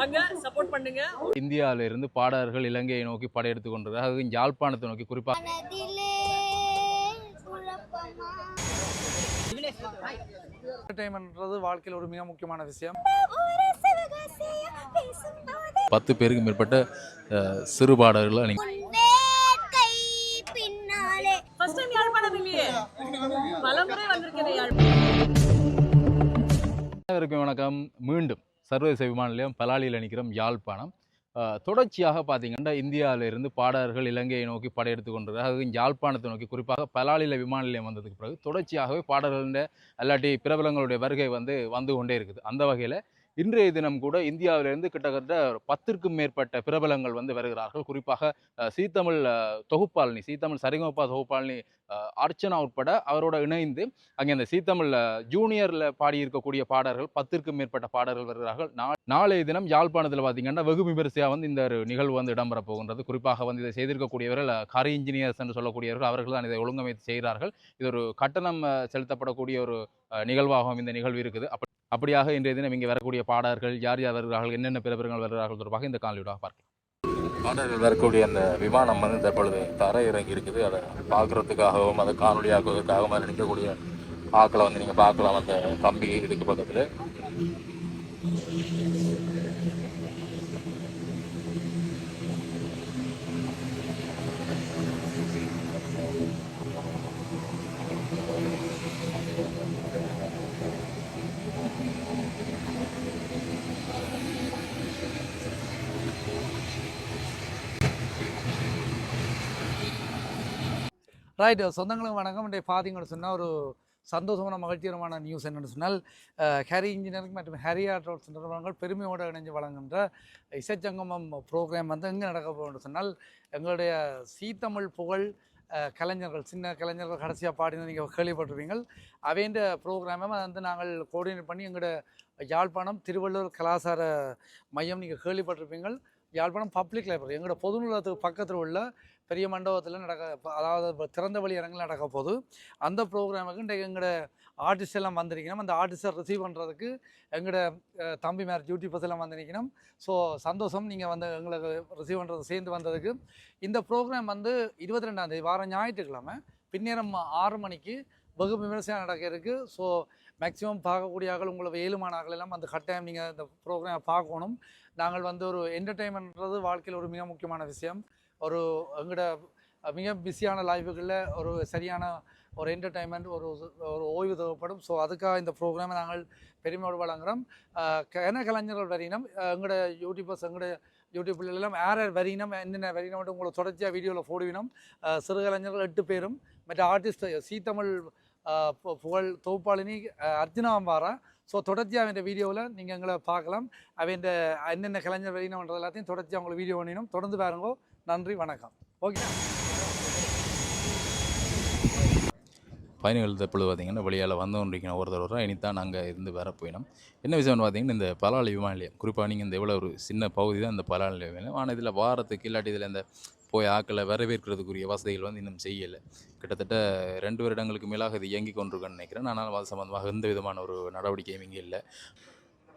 வாங்க சப்போர்ட் பண்ணுங்க. இந்தியாவில இருந்து பாடகர்கள் இலங்கையை நோக்கி படையெடுத்து கொண்டிருக்கிறார் அதுவும் யாழ்ப்பாணத்தை நோக்கி குறிப்பாக என்டர்டைன்மெண்ட்ன்றது வாழ்க்கையில் ஒரு மிக முக்கியமான விஷயம். பத்து பேருக்கு மேற்பட்ட சிறு பாடகர்கள் நீங்கள் உன் வேட்கை பின்னாலே. ஃபர்ஸ்ட் டைம் யாழ்ப்பாணம் இல்லையே? பலமுறை வந்திருக்கேன் யாழ்ப்பாணம் அனைவருக்கும் வணக்கம். மீண்டும் சர்வதேச விமான நிலையம் பலாலியில் நிற்கிறோம் யாழ்ப்பாணம். தொடர்ச்சியாக பார்த்தீங்கன்னா இந்தியாவிலிருந்து பாடகர்கள் இலங்கையை நோக்கி படையெடுத்து கொண்டிருக்கிறார் அதுவும் யாழ்ப்பாணத்தை நோக்கி. குறிப்பாக பலாலியில் விமான நிலையம் வந்ததுக்கு பிறகு தொடர்ச்சியாகவே பாடகர்களுடைய அல்லாட்டி பிரபலங்களுடைய வருகை வந்து வந்து கொண்டே இருக்குது. அந்த வகையில் இன்றைய தினம் கூட இந்தியாவிலிருந்து கிட்டத்தட்ட பத்திற்கும் மேற்பட்ட பிரபலங்கள் வந்து வருகிறார்கள். குறிப்பாக சீத்தமிழ் தொகுப்பாளினி சீத்தமிழ் சரிகமப்பா தொகுப்பாளினி அர்ச்சனா உட்பட அவரோட இணைந்து அங்கே அந்த சீத்தமிழ் ஜூனியரில் பாடியிருக்கக்கூடிய பாடல்கள் பத்திற்கும் மேற்பட்ட பாடல்கள் வருகிறார்கள். நாளைய தினம் யாழ்ப்பாணத்தில் பார்த்தீங்கன்னா வெகு விமரிசையாக வந்து இந்த ஒரு நிகழ்வு வந்து இடம்பெற போகின்றது. குறிப்பாக வந்து இதை செய்திருக்கக்கூடியவர்கள் அஹ், கரி இன்ஜினியர்ஸ் என்று சொல்லக்கூடியவர்கள் அவர்கள் தான் இதை ஒழுங்கமைத்து செய்கிறார்கள். இது ஒரு கட்டணம் செலுத்தப்படக்கூடிய ஒரு நிகழ்வாகவும் இந்த நிகழ்வு இருக்குது. அப்படியாக இன்றைய தினம் இங்கே வரக்கூடிய பாடல்கள் யார் யார் வருகிறார்கள் என்னென்ன பிரபலங்கள் வருகிறார்கள் தொடர்பாக இந்த காணொலியோட பார்க்கலாம். பாடல்கள் வரக்கூடிய அந்த விமானம் வந்து தற்பொழுது தரை இறங்கி இருக்குது. அதை பார்க்குறதுக்காகவும் அதை காணொலியாக்குவதற்காகவும் அதில் நிற்கக்கூடிய ஆக்களை வந்து நீங்கள் பார்க்கலாம். அந்த கம்பி இதுக்கு பக்கத்தில். ரைட் சொந்தங்களும் வணக்கம். இன்றைய பார்த்தீங்கன்னு சொன்னால் ஒரு சந்தோஷமான மகிழ்ச்சிகரமான நியூஸ் என்னென்னு சொன்னால் அஹ், ஹேரி இன்ஜினியரிங் மற்றும் ஹேரி ஆர்ட்ரோட் நிறுவனங்கள் பெருமையோடு இணைஞ்சு வழங்குகின்ற இசைச்சங்கமம் ப்ரோக்ராம் வந்து எங்கே நடக்க போகணும்னு சொன்னால் எங்களுடைய சீத்தமிழ் புகழ் கலைஞர்கள் சின்ன கலைஞர்கள் கடைசியாக பாடின நீங்கள் கேள்விப்பட்டிருப்பீங்க அவைன்ற ப்ரோக்ராமை வந்து நாங்கள் கோஆர்டினேட் பண்ணி எங்களோட யாழ்ப்பாணம் திருவள்ளூர் கலாச்சார மையம் நீங்கள் கேள்விப்பட்டிருப்பீங்க யாழ்ப்பாணம் பப்ளிக் லைப்ரரி எங்களோட பொது நூலகத்துக்கு பக்கத்தில் உள்ள பெரிய மண்டபத்தில் நடக்க அதாவது இப்ப திறந்த வழி இடங்கள் நடக்க போது அந்த ப்ரோக்ராமுக்கு இன்றைக்கு எங்களோட ஆர்டிஸ்ட் எல்லாம் வந்திருக்கணும். அந்த ஆர்டிஸ்டை ரிசீவ் பண்ணுறதுக்கு எங்களோட தம்பி மேர் டியூட்டி பஸ் எல்லாம் வந்திருக்கணும். ஸோ சந்தோஷம் நீங்கள் வந்து எங்களுக்கு ரிசீவ் பண்ணுறது சேர்ந்து வந்ததுக்கு. இந்த ப்ரோக்ராம் வந்து இருபத்தி ரெண்டாந்தேதி வாரம் ஞாயிற்றுக்கிழமை பின்னேரம் ஆறு மணிக்கு வெகு விமர்சனம் நடக்க இருக்குது ஸோ மேக்ஸிமம் பார்க்கக்கூடிய ஆக்கள் உங்களை ஏழுமானாக்கள் எல்லாம் அந்த கட்டாயம் நீங்கள் இந்த ப்ரோக்ராமை பார்க்கணும். நாங்கள் வந்து ஒரு என்டர்டெயின்மெண்ட்ன்றது வாழ்க்கையில் ஒரு மிக முக்கியமான விஷயம். ஒரு எங்களோட மிக பிஸியான லைஃபுகளில் ஒரு சரியான ஒரு என்டர்டைன்மெண்ட் ஒரு ஒரு ஓய்வு தேவைப்படும். ஸோ அதுக்காக இந்த ப்ரோக்ராமை நாங்கள் பெருமையோடு வழங்குறோம். என்ன கலைஞர்கள் வரினம் எங்களோட யூடியூபர்ஸ் எங்களோட யூடியூப்ல எல்லாம் யார் யார் வரினம் என்னென்ன வரினம் உங்களை தொடர்ச்சியாக வீடியோவில் போடுவினோம். சிறு கலைஞர்கள் எட்டு பேரும் மற்ற ஆர்டிஸ்ட் சீத்தமிழ் தமிழ் பு- புகழ் தொகுப்பாளினி அர்ஜுனா அம்பாரா. ஸோ தொடர்ச்சியாக அவன் வீடியோவில் நீங்கள் எங்களை பார்க்கலாம். அவன் என்னென்ன கலைஞர் வரினம்ன்றது எல்லாத்தையும் தொடர்ச்சியாக உங்களுக்கு வீடியோ பண்ணினோம் தொடர்ந்து பாருங்க. நன்றி வணக்கம். ஓகே. பயணிகள் தற்பொழுது பார்த்தீங்கன்னா வெளியால் வந்து கொண்டிருக்கணும் ஒருத்தர் இனித்தான் நாங்கள் இருந்து வர போயினோம். என்ன விஷயம்னு பார்த்தீங்கன்னா இந்த பலாளி விமான நிலையம் குறிப்பாக நீங்கள் இந்த இவ்வளோ ஒரு சின்ன பகுதி தான் இந்த பலாளி விமான நிலையம் ஆனால் இதில் வாரத்துக்கு இல்லாட்டி இதில் இந்த போய் ஆக்களை வரவேற்கிறதுக்குரிய வசதிகள் வந்து இன்னும் செய்யலை. கிட்டத்தட்ட ரெண்டு வருடங்களுக்கு மேலாக இது இயங்கி கொண்டிருக்குன்னு நினைக்கிறேன். ஆனால் அது சம்மந்தமாக எந்த விதமான ஒரு நடவடிக்கையும் இங்கே இல்லை.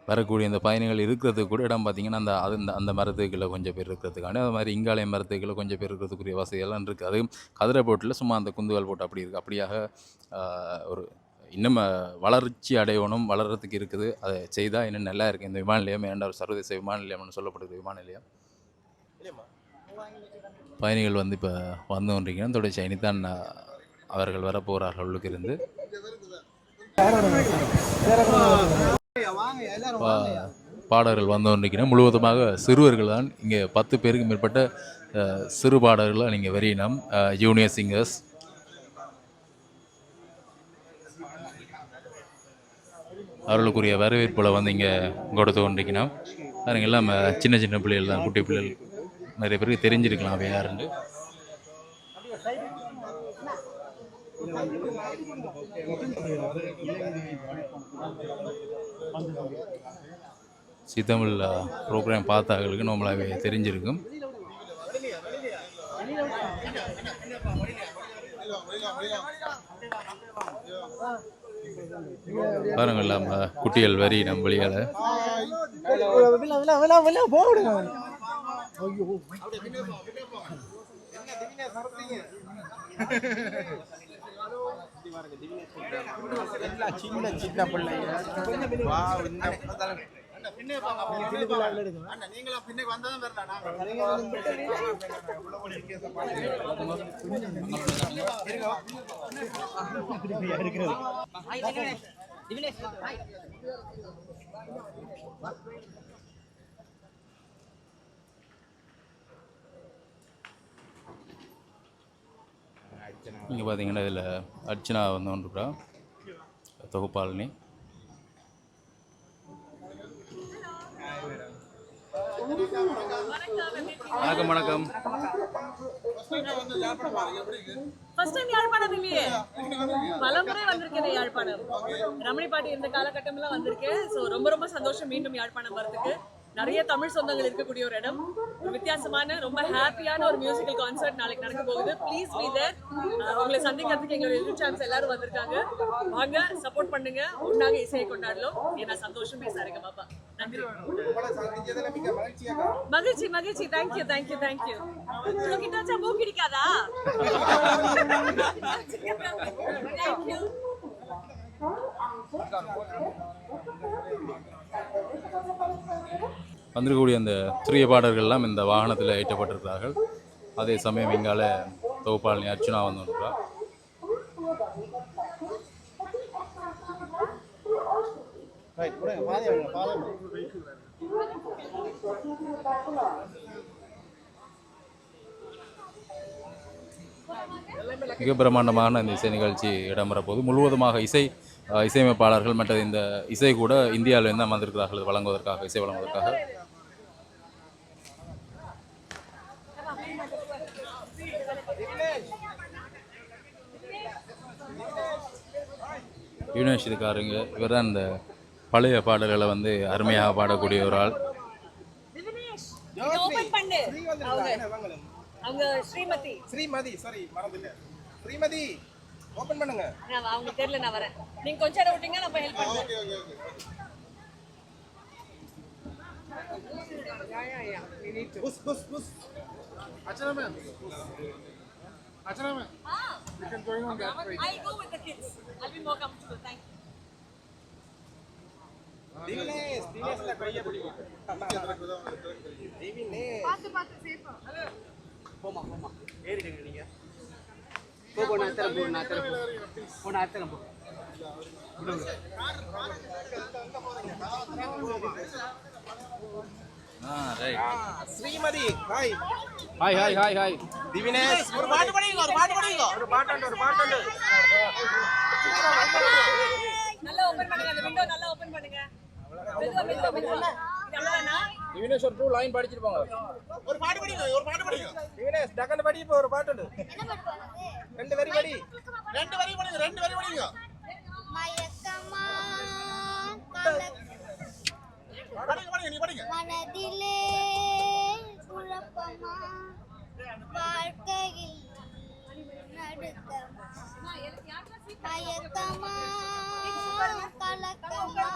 வரக்கூடிய இந்த பயணிகள் இருக்கிறதுக்கு கூட இடம் பார்த்தீங்கன்னா அந்த அது இந்த அந்த மரத்துக்குள்ள கொஞ்சம் பேர் இருக்கிறதுக்காண்டி அது மாதிரி இங்காலய மரத்துக்குள்ள கொஞ்சம் பேர் இருக்கிறதுக்குரிய வசதியெல்லாம் இருக்குது அது கதிரை போட்டில் சும்மா அந்த குந்துவல் போட்டு அப்படி இருக்குது அப்படியாக ஒரு இன்னும் வளர்ச்சி அடையணும் வளர்கிறதுக்கு இருக்குது. அதை செய்தால் இன்னும் நல்லா இருக்குது இந்த விமான நிலையம் ஏன்டா ஒரு சர்வதேச விமான நிலையம்னு சொல்லப்படுது விமான நிலையம். பயணிகள் வந்து இப்போ வந்து கொண்டிருக்கிறேன் தொடர்ச்சி அஹ், அவர்கள் வர போகிறார்கள் உள்ளுக்கு இருந்து பா- பாடகர்கள் வந்து கொண்டிருக்கிறேன் முழுவதுமாக சிறுவர்கள் தான் இங்கே பத்து பேருக்கு மேற்பட்ட சிறு பாடகர்கள் நீங்கள் வரையினம் ஜூனியர் சிங்கர்ஸ் அவர்களுக்குரிய வரவேற்புல வந்து இங்கே கொடுத்து கொண்டிருக்கணும் பாருங்க எல்லாம் சின்ன சின்ன பிள்ளைகள் தான் குட்டி பிள்ளைகள். நிறைய பேருக்கு தெரிஞ்சிருக்கலாம் அவ யாருன்னு சித்தமிழ் ப்ரோக்ராம் பார்த்தாங்களுக்கு நம்மளாவே தெரிஞ்சிருக்கும். பாருங்கள் நம்ம குட்டிகள் வரி நம்ம வழியால் வெளியால் சின்ன சின்ன பிள்ளைங்க வா இந்த இங்கே பார்த்தீங்கன்னா இதில் அர்ச்சனா வந்து ஒன்றுக்கிறா தொகுப்பாளினி. வணக்கம் வணக்கம். ஃபர்ஸ்ட் டைம் யாழ்ப்பாணம் இல்லையே? பலமுறை வந்திருக்கேன் யாழ்ப்பாணம். ரமணி பாட்டி இருந்த காலகட்டம்லாம் வந்திருக்கேன். ஸோ ரொம்ப ரொம்ப சந்தோஷம் மீண்டும் யாழ்ப்பாணம் வரதுக்கு நிறைய தமிழ் சொந்தங்கள் இருக்கக்கூடிய ஒரு இடம். ஒரு வித்தியாசமான ரொம்ப ஹாப்பியான ஒரு மியூசிக்கல் கான்சர்ட் நாளைக்கு நடக்க போகுது. ப்ளீஸ் பி தேர் உங்களை சந்திக்கிறதுக்கு எங்களோட யூடியூப் சேனல்ஸ் எல்லாரும் வந்திருக்காங்க. வாங்க சப்போர்ட் பண்ணுங்க. ஒன்றாக இசையை கொண்டாடலாம். ஏன்னா சந்தோஷம் பேசாருங்க பாப்பா. நன்றி. மகிழ்ச்சி மகிழ்ச்சி. தேங்க்யூ தேங்க்யூ தேங்க்யூ உங்ககிட்ட பூ மூக்கு பிடிக்காதா தேங்க்யூ வந்திருக்கக்கூடிய அந்த சிறிய பாடல்கள்லாம் இந்த வாகனத்தில் ஏற்றப்பட்டிருக்கிறார்கள். அதே சமயம் இங்கால தொகுப்பாளினி அர்ச்சனா வந்து ஒன்றுக்கிறா மிக பிரம்மாண்டமான இந்த இசை நிகழ்ச்சி இடம்பெற போது முழுவதுமாக இசை இசையமைப்பாளர்கள் மற்ற இந்த இசை கூட இந்தியாவிலிருந்து இது வழங்குவதற்காக இசை வழங்குவதற்காக. யுனேஷ் இருக்காருங்க இவர் தான் இந்த பழைய பாடல்களை வந்து அருமையாக பாடக்கூடிய ஒரு ஆள். ஓபன் பண்ணு. அவங்க அவங்க ஸ்ரீமதி. ஸ்ரீமதி சாரி ஸ்ரீமதி ஓபன் பண்ணுங்க. நான் அவங்க தெரியல நான் வரேன். நீங்க கொஞ்ச நேரம் விட்டீங்க நான் போய் ஹெல்ப் பண்றேன். Push push push. Archana ma'am Archana ma'am I go with the kids. I'll be more comfortable. Thank you. Divinesh திவினேஷ்ல கைய பிடிக்கும் Divinesh Srimathi hi. Hi hi hi hi Divinesh ஒரு பாட்டு படிங்க ஒரு பாட்டு படிங்க. ஒரு பாட்டு ஒரு பாட்டு நல்லா ஓபன் பண்ணுங்க அந்த விண்டோ நல்லா ஓபன் பண்ணுங்க. மெதுவா மெதுவா மெதுவா. இது அவ்வளவுதானா யுனேஷ் ஒரு டூ லைன் படிச்சிட்டு போங்க ஒரு பாட்டு படிங்க ஒரு பாட்டு படிங்க. திவினேஷ் டக்கன் படி இப்போ ஒரு பாட்டு ரெண்டு வரி படி. ரெண்டு வரி படிங்க ரெண்டு வரி படிங்க. மயக்கமா கலக்க படிங்க படிங்க நீ படிங்க மனதிலே குழப்பமா? வாழ்க்கையில் மயக்கமா கலக்கமா?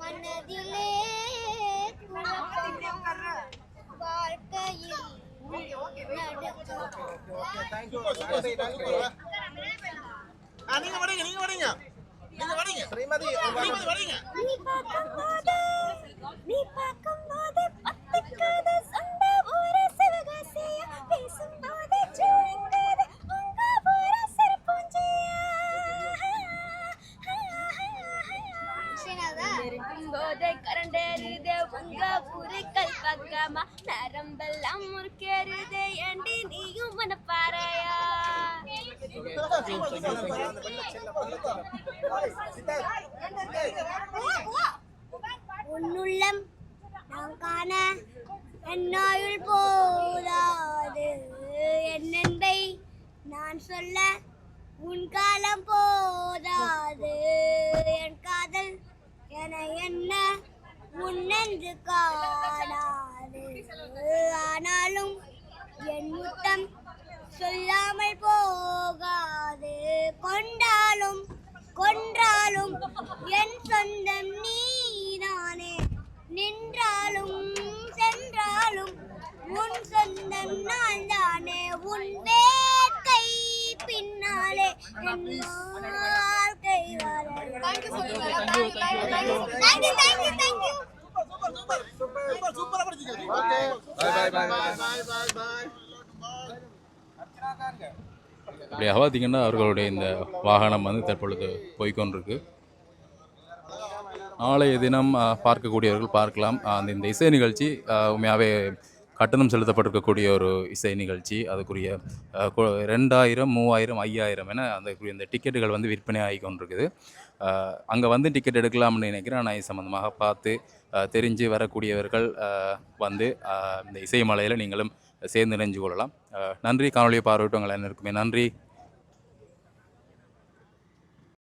மனதிலே குழப்பமா? வாழ்க்கையில் நீங்க படிங்க நீங்க படிங்க. நீங்க படிங்க ஸ்ரீமதி ஸ்ரீமதி படிங்க நீ பார்க்கும்போது நீ பார்க்கும்போது பத்துக்காத இருக்கும்போதே கரண்டேறுதே உங்க ஊரு பக்கமா நரம்பெல்லாம் முறுக்கேறுதே ஏண்டி நீயும் மன பாறையா உன்னுள்ளம் நான் காண என்னாயுள் போதாது அப்படி அவாதிங்கன்னா அவர்களுடைய இந்த வாகனம் வந்து தற்பொழுது போய்கொண்டிருக்கு நாளைய தினம் பார்க்கக்கூடியவர்கள் பார்க்கலாம். அந்த இந்த இசை நிகழ்ச்சி உண்மையாகவே கட்டணம் செலுத்தப்பட்டிருக்கக்கூடிய ஒரு இசை நிகழ்ச்சி. அதுக்குரிய ரெண்டாயிரம் மூவாயிரம் ஐயாயிரம் என அதுக்குரிய இந்த டிக்கெட்டுகள் வந்து விற்பனை ஆகி கொண்டிருக்குது. அங்கே வந்து டிக்கெட் எடுக்கலாம்னு நினைக்கிறேன். நான் இது சம்மந்தமாக பார்த்து தெரிஞ்சு வரக்கூடியவர்கள் வந்து இந்த இசை மலையில் நீங்களும் சேர்ந்து இணைஞ்சு கொள்ளலாம். நன்றி. காணொலியை பார்வையிட்டவங்கள் அனைவருக்குமே நன்றி.